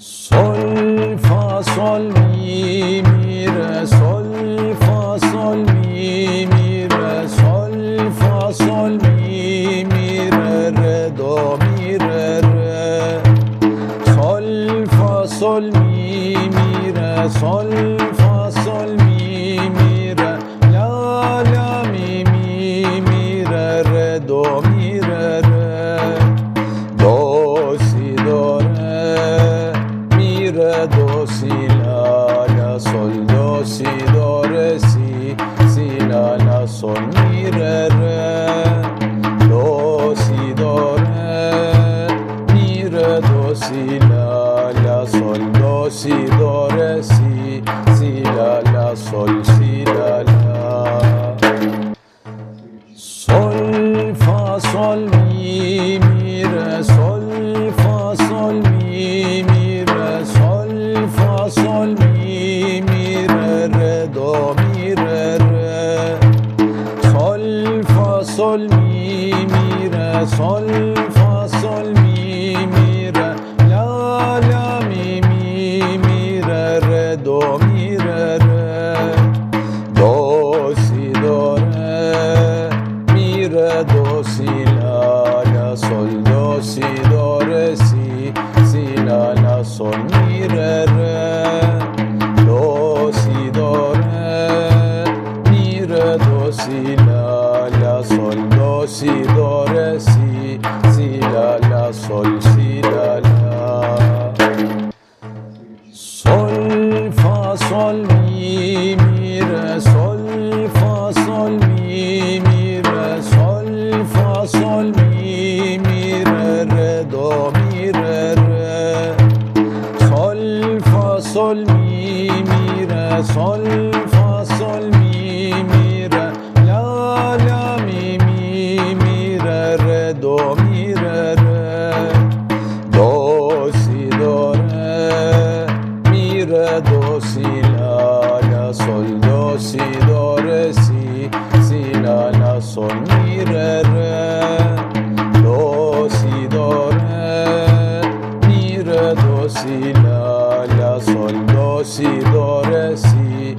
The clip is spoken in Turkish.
Sol fa sol mi mi re. Sol fa sol mi mi re. Sol fa sol mi mi re re do mi re re. Sol fa sol mi mi re. Sol do si si la la sol mi re re do mi re do la la sol do si si la la sol si la la Sol fa sol mi mi re sol fa sol mi mi re la la mi mi mi re re do mi re re. Do si do re. Mi re do si la la sol do si do re si do si do re si si la la sol si la la Sol fa sol mi mi re sol fa sol mi mi re sol fa sol mi mi re re do mi re re. Sol fa sol mi mi re sol fa sol do si do re si si la la sol mi re re do si do re mi re do si la la sol do si do re si